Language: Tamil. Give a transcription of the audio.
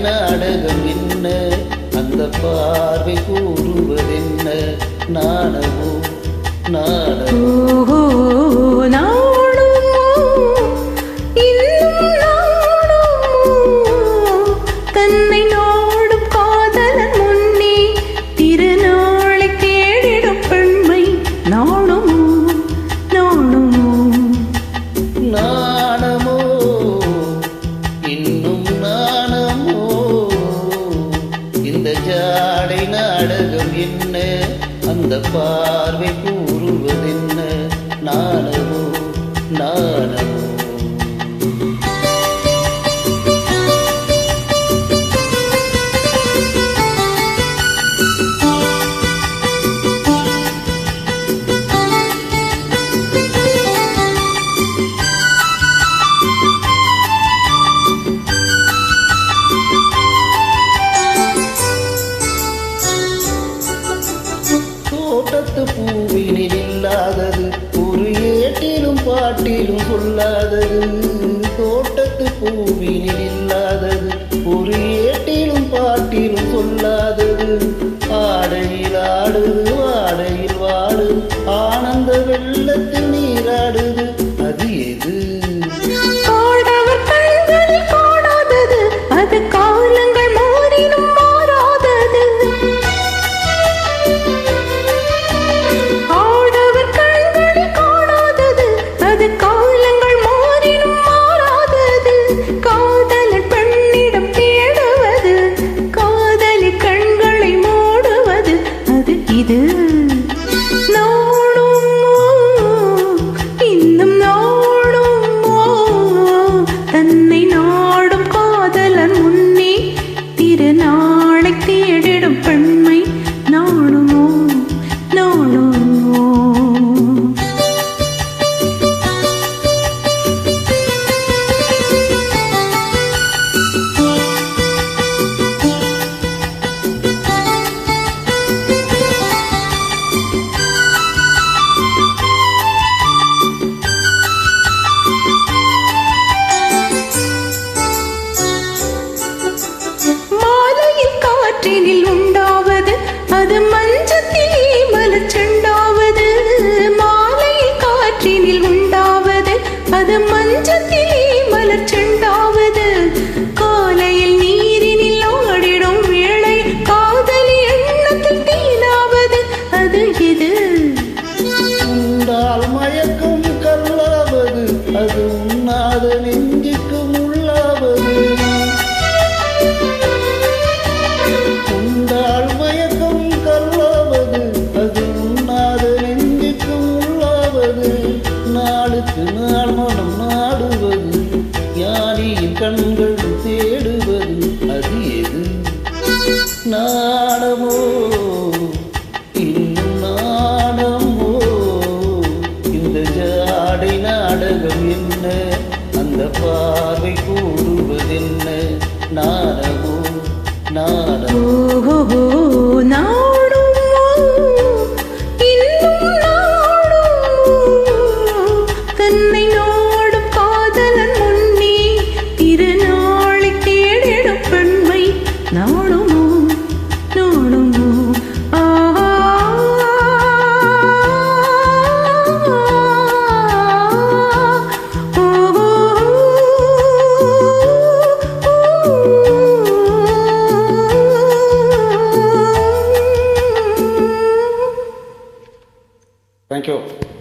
நாடகம் என்ன? அந்த பார்வை கூறுவதென்ன? நாணமோ நாணமோ தன்னை நாடும் காதலன் முன்னே திரு பார்வை கூறுவதென்ன நாணமோ நாணமோ காட்டிலும் பாட்டிலும் சொல்லாதது தோட்டத்து பூவினில் இல்லாதது ஒரு ஏட்டிலும் பாட்டிலும் சொல்லாதது ஆடையில் ஆடுது ஆடையில் வாடு ஆனந்த வெள்ளத்தில் நீ மாலையில் காற்றினில் உண்டாவது அது மஞ்சத்திலே மலச்செண்டாவது மாலையில் காற்றினில் உண்டாவது அது மஞ்சத்திலே மலச்செண்டாவது காலையில் நீரினில் ஆடிடும் வேளை காதலி எண்ணத்தில் தீனாவது. அது இது உண்டால் மயக்கம் கல்லாவது அது உண்ணாத நெஞ்சுக்கு தேடுவது அது எது? நாணமோ இன்னும் நாணமோ இந்த ஜாடை நாடகம் என்ன? அந்த பார்வை கூறுவதென்ன? நாணமோ நாணமோ Thank you.